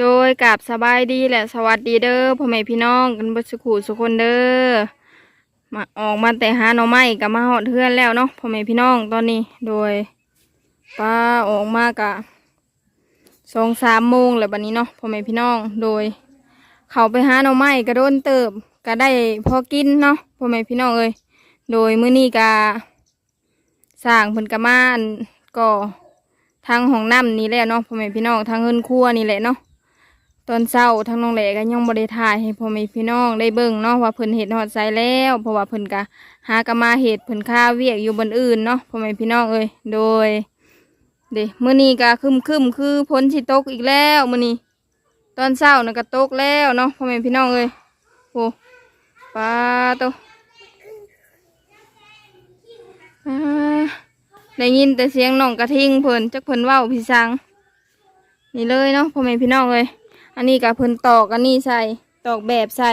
โดยกับสบายดีแหละสวัสดีเด้อพ่อแม่พี่น้องกันเบัสุขุสุคนเด้อมาออกมาแต่หาหน่อไม้กับมาหอดเทือนแล้วเนาะพ่อแม่พี่น้องตอนนี้โดยป้าออกมากะสองสามโมงแล้วบัดนี้เนาะพ่อแม่พี่น้องโดย เขาไปหาหน่อไม้กระโดนเติบก็ได้พอกินเนาะพ่อแม่พี่น้องเอ้ยโดยมื้อนี้กะสร้างเพิ่นกะมานก็ทางห้องน้ำนี่แหละเนาะพ่อแม่พี่น้องทางเงินครัวนี่แหละเนาะ ตอนเช้าทางน้องแหลก็ยังบ่ได้ถ่ายให้พ่อแม่พี่น้องได้เบิ่งเนาะว่าเพิ่นเฮ็ดฮอดไสแล้วเพราะว่าเพิ่นก็หากะมาเฮ็ดเพิ่นค่าเวียกอยู่บนอื่นเนาะพ่อแม่พี่น้องเอ้ยโดย เด้มื้อนี้ก็ครึมคือฝนสิตกอีกแล้วมื้อนี้ ตอนเช้าน่ะก็ตกแล้วเนาะพ่อแม่พี่น้องเอ้ยโอ้ปลาโตได้ยินแต่เสียงน้องกระทิงเพิ่นจักเพิ่นเว้าพี่สังนี่เลยเนาะพ่อแม่พี่น้องเอ้ย อันนี้กะเพิ่นตอกอันนี้ใส่ตอกแบบใส่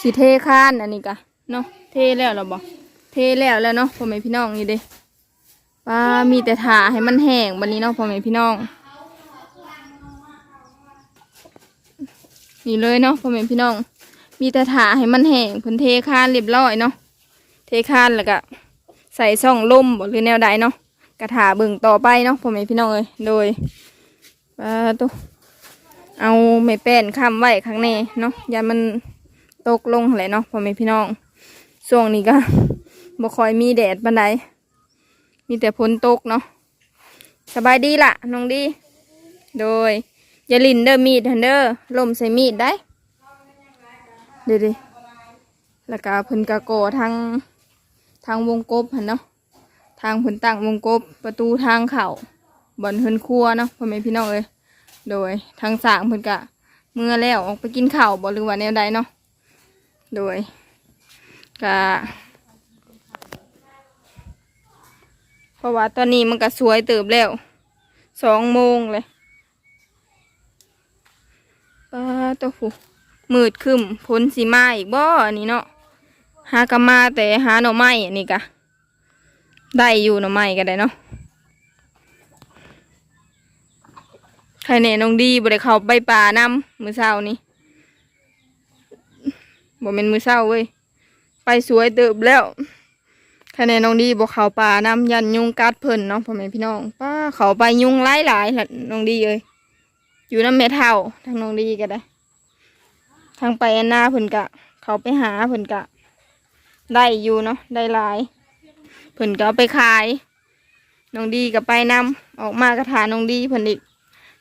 สีเทข้านอันนี้กะเนาะเทแล้วเรอบอกเทแล้วแล้วเนาะพ่อแม่พี่น้องนี่เด้ป้ามีแต่ถาให้มันแห้งบันนี้เนาะพ่อแม่พี่น้อง นี่เลยเนาะพ่อแม่พี่น้อง มีแต่ถาให้มันแห้งเพิ่นเทข้านเรียบร้อยเนาะเทข้านแล้วก็ใส่ซ่องลมบ่หรือแนวใดเนาะกระถาเบิ่งต่อไปเนาะพ่อแม่พี่น้องเอ้ยโดยป้าตุ๊ เอาไม้แป้นค้ำไว้ข้างในเนาะย่ามันตกลงแหละเนาะพ่อแม่พี่น้องช่วงนี้ก็บ่คอยมีแดดปานใดมีแต่ฝนตกเนาะสบายดีล่ะน้องดี โดยอย่าลินเด้อมีดหันเด้อลมใส่มีดได้เดี๋ยวดิแล้วก็เพิ่นกะโกทางทางวงกบหันเนาะทางเพิ่นตั้งวงกบประตูทางเข้าบ่อนเพิ่นครัวเนาะพ่อแม่พี่น้องเอ้ย โดยทางสางเพิ่นกะเมื่อแล้วออกไปกินข้าวบ่หรือว่าแนวใดเนาะโดยกะเพราะว่าตอนนี้มันก็สวยเติบแล้วสองโมงเลยป้าตัวผู้มืดครึมพ้นสีมาอีกบ่อันนี้เนาะหากะมาแต่หาหน่อไม้อันนี้กะได้อยู่หน่อไม้ก็ได้เนาะ ใครเน่น้องดีบ่ได้เข้าไปป่าน้ำมือเช้านี่บ่เป็นมือเช้าเว้ยไปสวยเติบแล้วใครเนี่น้องดีบ่เขาป่าน้ำยันยุงกัดเพิ่นเนาะพ่อแม่พี่น้องป้าเขาไปยุงหลายหลายๆล่ะน้องดีเอ้ยอยู่น้ำเมทาทางน้องดีก็ได้ ทางไปอนนาเพิ่นกะ เขาไปหาเพิ่นกะ ได้อยู่เนาะได้หลายเพิ่นก็ไปขายน้องดีก็ไปนำออกมากระถาน้องดีเพิ่นอีก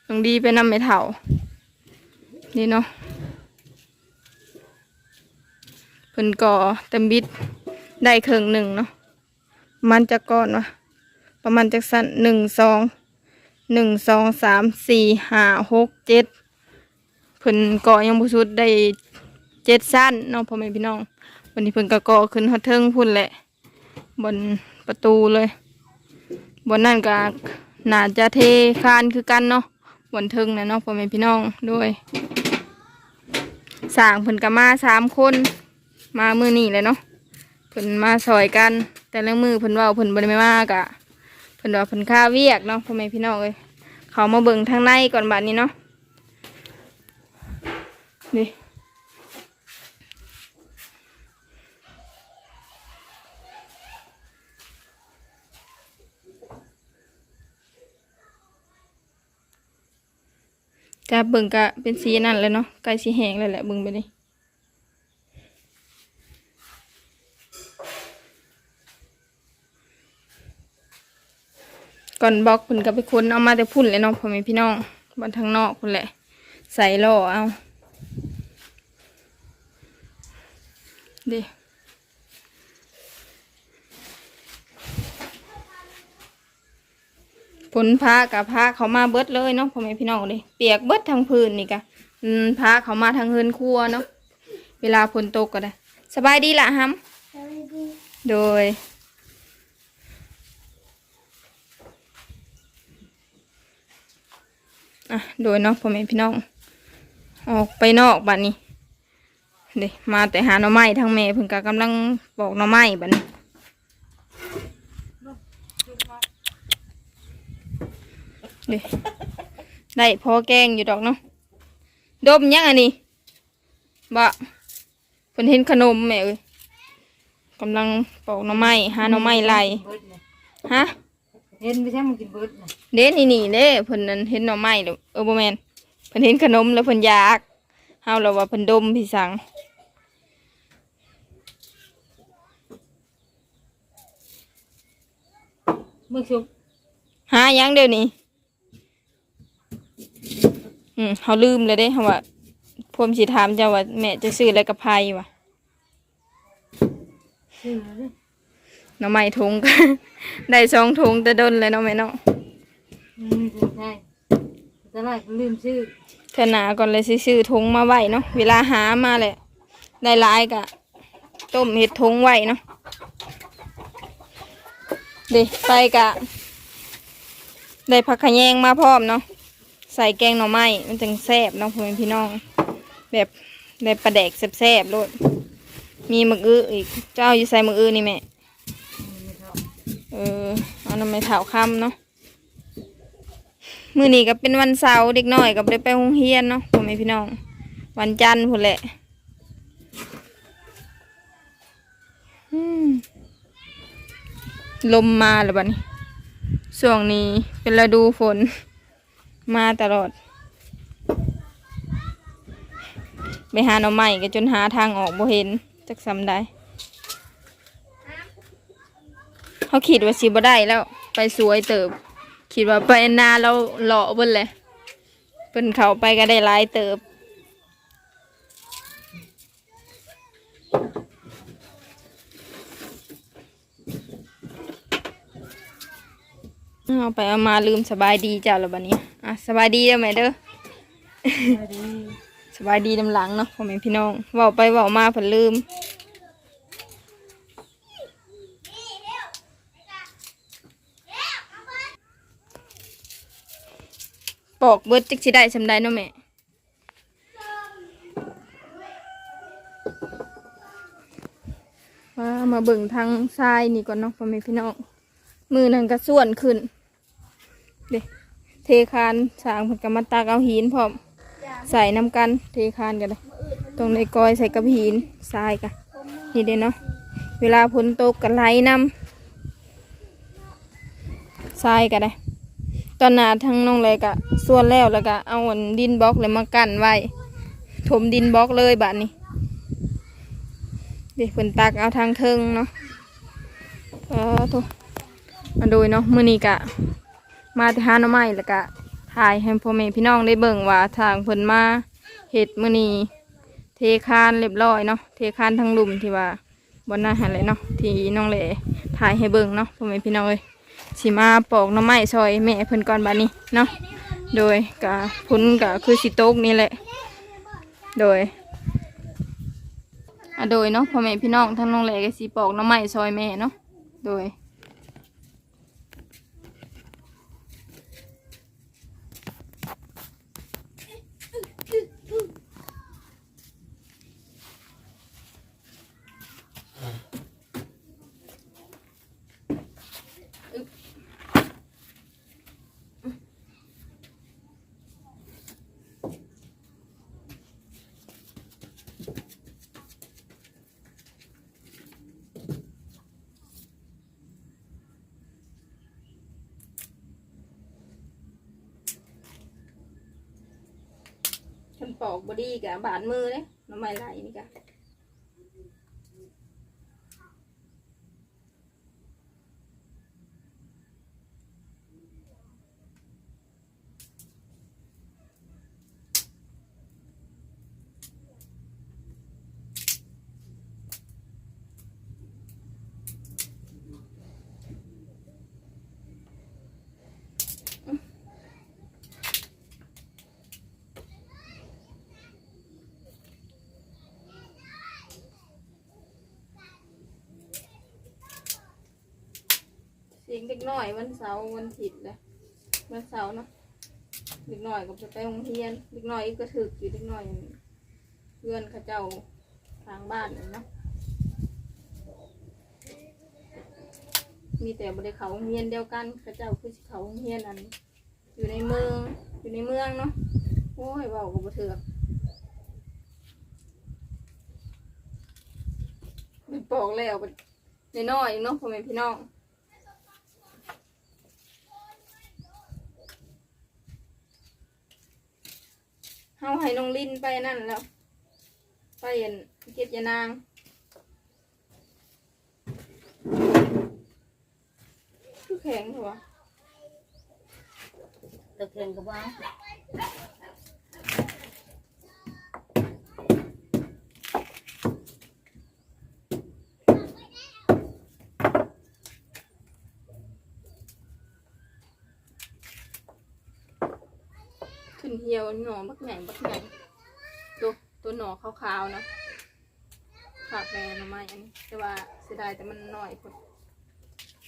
น้องดีไปนำไม่เท่า นี่เนาะเพิ่นก่อเต็มบิดได้เครึ่งหนึ่งเนาะมันจะก้อนวะประมาณจากสั้นหนึ่งสองหนึ่งสองสามสี่ห้าหกเจ็ดเพิ่นก่อยังบุสุดได้เจ็ดสั้นเนาะพ่อแม่พี่น้อง วันนี้เพิ่นก็ก่อขึ้นฮอดเทิงพุ่นแหละ บนประตูเลย บนนั่นก็น่าจะเทคานคือกันเนาะ วนเทิงนะเนาะพ่อแม่พี่น้องด้วยสางเพิ่นก็มาสามคน มามือนี่เลยเนาะเพิ่นมาซอยกัน แต่ละมือเพิ่นว่าเพิ่นบ่ได้ไม่มากอะเพิ่นว่าเพิ่นค่าเวียกเนาะพ่อแม่พี่น้องเลยเขามาเบิ่งทางในก่อนบัดนี้เนาะนี่ จะเบิ่งกะเป็นสีนั่นเลยเนาะใกล้สีแห้งเลยแหละเบิ่งไปดิก่อนบล็อกเพิ่นก็ไปค้นเอามาแต่พุ่นเลยเนาะพ่อแม่พี่น้องบนทางนอกพุ่นแหละ ใส่ล่อเอาเดิ ผลพากับพาเขามาเบิดเลยเนาะพ่อแม่พี่น้องเลยเปียกเบิดทั้งพื้นนี่กะอืมพาเขามาทางเฮือนครัวเนาะเวลาฝนตกก็ได้ สบายดีละฮัมโดยอะโดยเนาะพ่อแม่พี่น้อง ออกไปนอกบัดนี้เดี๋ยมาแต่หาหน่อไม้ทางแม่เพิ่นก็กำลังบอกหน่อไม้บัดนี้ เดี๋ยได้พอแกงอยู่ดอกเนาะดมยังอันนี้บะเพิ่นเห็นขนมแม่เอ้ยกำลังปอกหน่อไม้หาหน่อไม้ไล่เบิดน่ะฮะเห็นไม่ใช่มันกินเบิดน่ะเด้นี่นี่เด้เพิ่นนั้นเห็นหน่อไม้แล้วเออบ่แม่นเพิ่นเห็นขนมแล้วเพิ่นอยากเฮาแล้วว่าเพิ่นดมพี่สังมึงชุบหาหยังเดี๋ยวนี้ อืมเฮาลืมเลยเด้เฮาว่าพวมสิถามเจ้าว่าแม่จะซื้ออะไรกับไผวะชื่อเลยหน่อไม้ถุงก็ ได้สองถุงแต่ดนเลยเนาะแม่เนาะอืมใช่ตลาดก็ลืมชื่อเธอหนาก่อนเลยสิซื้อถุงมาไว้เนาะเวลาหามาแหละได้หลายกะต้มเห็ดถุงไว้เนาะเด็ไปกะ ได้ผักขะแยงมาพร้อมเนาะ ใส่แกงหน่อไม้มันจึงแซ่บเนาะพ่อแม่พี่น้อง แบบได้ปลาแดกแซ่บๆโลดมีหมึกอื้ออีกเจ้าอยู่ใส่หมึกอื้อนี่แม่เออเอาน้ำไม่เถาค่ำเนาะมื้อนี้ก็เป็นวันเสาร์เด็กน้อยก็บ่ได้ไปโรงเรียนเนาะพ่อแม่พี่น้อง วันจันทร์พุ่นแหละลมมาแล้วบัดนี้ช่วงนี้เป็นฤดูฝน มาตลอด ไปหาหน่อไม้ก็จนหาทางออกบ่เห็นจักซำได้เขาคิดว่าสิบ่ได้แล้ว ไปสวยเติบคิดว่าไปนาเราเลาะเบิ่นแหละเพิ่นเขาไปก็ได้หลายเติบเอาไปเอามาลืมสบายดีจ้าแล้วบัดนี้ อะสบายดีเด้อแม่เด้อสวัสดีสบายดีนำหลังเนาะพ่อแม่พี่น้องเว้าไปเว้ามาเพิ่นลืมปอกเบิดจักสิได้สำได้เนาะแม่มามาเบิ่งทางซ้ายนี่ก่อนเนาะพ่อแม่พี่น้องมือนั่นก็ส่วนขึ้นเด้ เทคานสร้างเพิ่นก็มตากเอาหินพร้อมใส่น้ำกันเทคานกันเลยตรงในกอยใส่กับหินทรายกันนี่เด้เนาะเวลาฝนตกกันไหลน้ำทรายกันเลยตอนหนาทั้งน้องเลยกะส่วนแล้วแล้วก็เอาดินบล็อกเลยมากั้นไว้ถมดินบล็อกเลยบาดนี้เด็กฝนตักเอาทางเทิงเนาะเออทุมาดูเนาะมือนี้กะ มาที่หาหน่อไม้แล้วก็ถ่ายให้พ่อแม่พี่น้องได้เบิ่งว่าทางเพิ่นมาเฮ็ดมื้อนี้เทคานเรียบร้อยเนาะเทคานทั้งลุมที่ว่าบนหน้าหันเลยเนาะที่น้องเหลถ่ายให้เบิ่งเนาะพ่อแม่พี่น้องเอ้ยสิมาปอกหน่อไม้ซอยแม่เพิ่นก่อนบัดนี้เนาะโดยกะพุนกะคือสิโต๊กนี่แหละ โดยอะโดยเนาะพ่อแม่พี่น้องทั้งน้องเหลก็สิปอกหน่อไม้ซอยแม่เนาะโดย ปอกบอดี้กับบาดมือเลยน้ำไม่ไหลนี่กะ เสียงเด็กน้อยวันเสาร์วันอาทิตย์เลยวันเสาร์เนาะเด็กน้อยก็จะไปโรงเรียนเด็กน้อยอีกก็ถึกอยู่เด็กน้อยเพื่อนเขาเจ้าทางบ้านเลยเนาะมีแต่บริเขาโรงเรียนเดียวกันเขาเจ้าคือสิเขาโรงเรียนอันอยู่ในเมืองอยู่ในเมืองเนาะโอ้ยเบากับบ่เถือกมันปอกแล้วบัดน้อยๆเนาะพ่อแม่พี่น้อง เอาให้น้องลินไปนั่นแล้ว ไปเห็นเก็บยานาง คือแข็งเหรอวตะเคียงกับว่า เหี่ยวหนอบักใหญ่บักใหญ่ตัวตัวหนอขาวๆเนาะฝากแม่หน่อไม้อันนี้แต่ว่าเสียดายแต่มันน้อยคน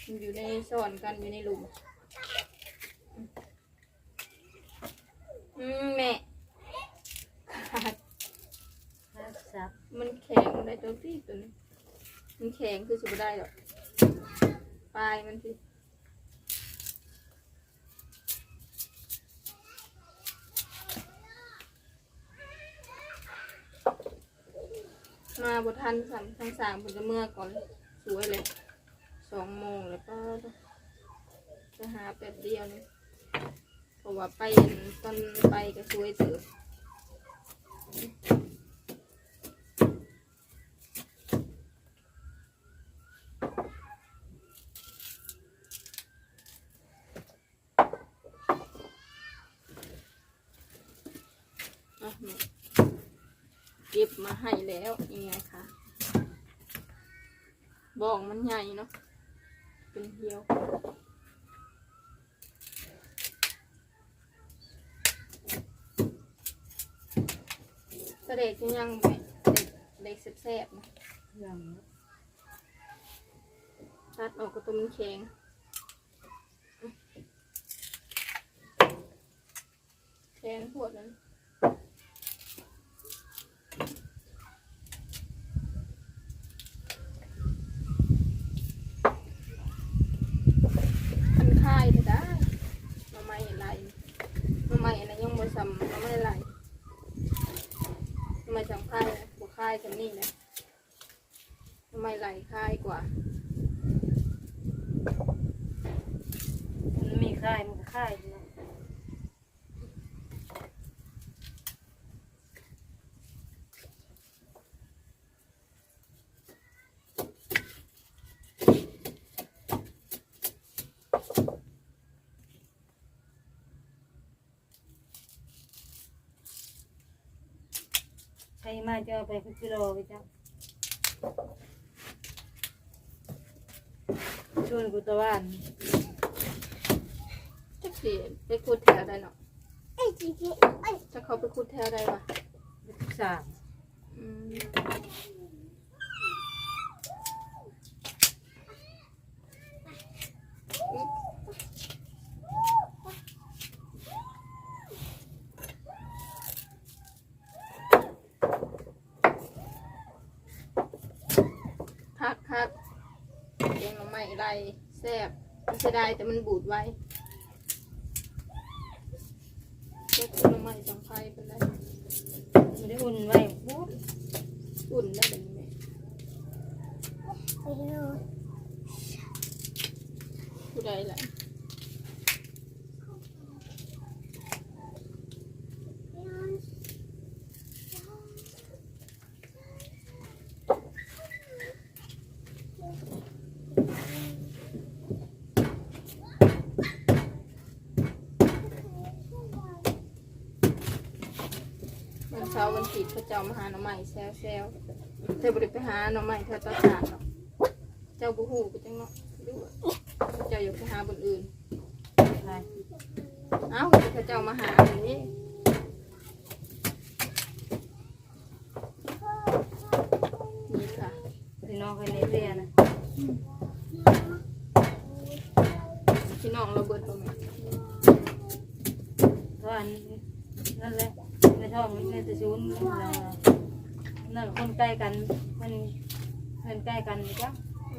มันอยู่ในซ่อนกันอยู่ในหลุมอืมแม่ขาดห้าสับมันแข็งได้ตัวที่ตัวนี้มันแข็งคือสุดได้หรอกปลายมันสิ มาบททันสามทั้งสามผมจะเมื่อก่อนสวยเลยสองโมงแล้วก็จะหาแป๊บเดียวนี่เพราะว่าไปตอนไปก็สวยเติบ ก็บมาให้แล้วยังไงคะบอกมันใหญ่เนาะเป็นเหี่ยวกระเด็กยังแม่เด็กเด็กแซ่บๆนะยังตัดออกก็ตัวมันแข็งแข็งปวดนั้น คันค่ายเถอะได้มาไม่ไหลมาไม่อันนั้นยังบ่ซ้ำมาไม่ไหลมาไม่จำค่ายนะบ่ค่ายกันนี่นะทำไมไหลค่ายกว่า มันมีค่ายมันก็ค่ายนะ ใค รมาจะเอาไปคุกิโลไปจ้ะชวนกูตะวันจักสิไปขุดแถวใดเนาะจะเขาไปขุดแถวใดวะสามอืมคักคักเลี้ยงหน่อ ไม้ไรแซ่บมันเสียดายแต่มันบูดไว้เก็บหน่อไม้สองไฟเป็นไรไม่ได้อุ่นไว้พูดอุ่นได้แบบนี้ไหมผู้ใดล่ะ ช้าวันผิดพระเจ้ามาหาหน่อไม้แซวแซวเธอบริไปหาหน่อไม้เธอต้องขาดหรอกเจ้าบูฮูไปจังเนาะดูว่าเจ้าอยากไปหาบนอื่น อะไรเอ้าพระเจ้ามาหาอย่างนี้ค่ะ พี่น้องกันในเรียนนะ พี่น้องเราเบิดตรงนี้ เพราะอันนั่นแหละในท้องในตะชู นนั่นคนใกล้กันมันมันใกล้กันจ้ะอ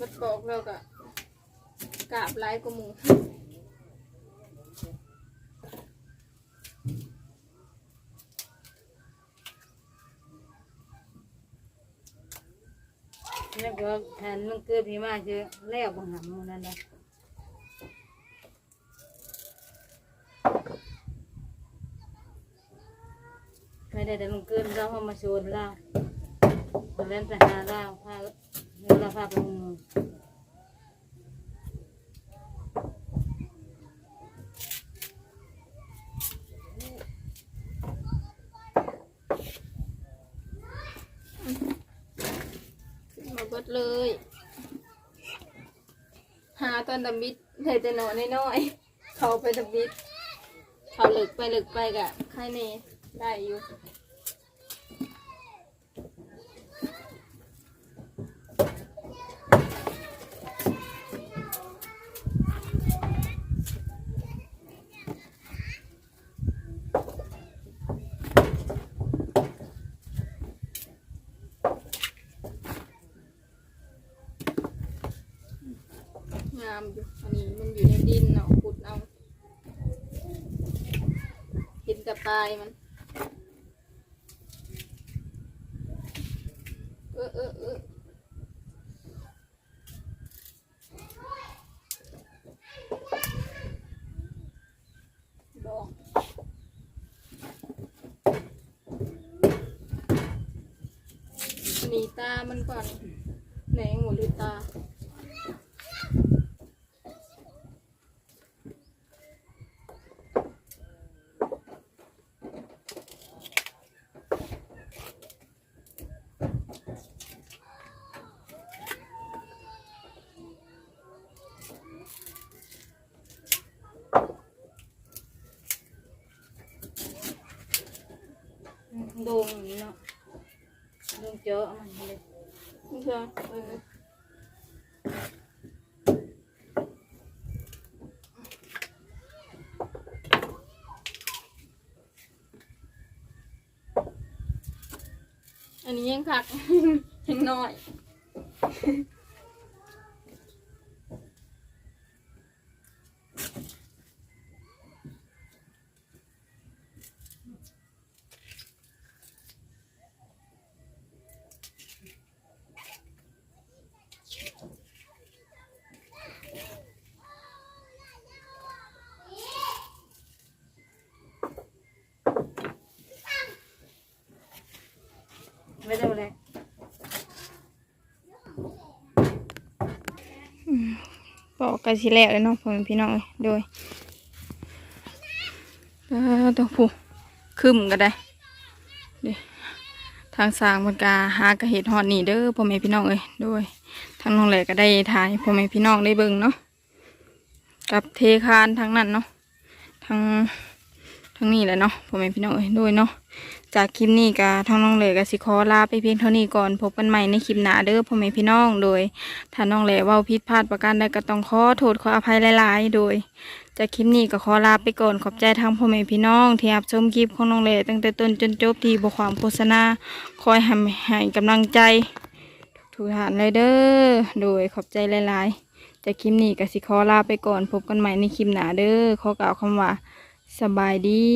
บัดบอกแล้วก็กราบหลายกว่าหมู วก็แทนมันเกิดพี่มาเจอแล้วบังหันมันนั่นแหละไม่ได้แต่ลุงเกินเราเอามาชวนเราเราเล่นไปหาเราพาเราพาไปหง มาเบิดเลย หาตอน ดำบิดเลยแต่หนอนน้อยๆเขาไปดำบิดเขาหลึกไปหลึกไปกะใครเน่ได้อยู่ งามอยู่ อันนี้มันอยู่ในดินเนาะขุดเอา เห็นกับปลายมัน เออเออเออดอกหนีตามันก่อน ไหนหัวหรือตา ดงอย่างนี้เนาะโดงเจาะมันเลยไม่ใช่เอออันนี้ยังคักยังน้อย ไม่ได้เลยบอกกันสิแล้วเลยเนาะพ่อแม่พี่น้องเอ้ยโดยเออต้องผูคึมก็ได้ดทางสร้างมันกาหากระเห็ดหอดนี่เด้อพ่อแม่พี่น้องเอ้ยโดยทางน้องแหลก็ได้ถ่ายพ่อแม่พี่น้องได้เบิ่งเนาะกับเทคานทางนั้นเนาะทาง ทางนี้แหละเนาะพ่อแม่พี่น้องเอ้ยโดยเนาะจากคลิปนี้กาทางน้องแหลก็สิขอลาไปเพียงเท่านี้ก่อนพบกันใหม่ในคลิปหน้าเด้อพ่อแม่พี่น้องโดยถ้าน้องแหลเว่าผิดพลาดประการใดก็ต้องขอโทษขออภัยหลาย ๆ โดยจากคลิปนี้ก็ขอลาไปก่อนขอบใจทางพ่อแม่พี่น้องที่รับชมคลิปของน้องแหลตั้งแต่ต้นจนจบที่บความโฆษณาคอยห้ให้กำลังใจทุกท่านเลยเด้อโดยขอบใจหลาย ๆจากคลิปนี้ก็สิขอลาไปก่อนพบกันใหม่ในคลิปหน้าเด้อขอกล่าวคำว่า สบายดี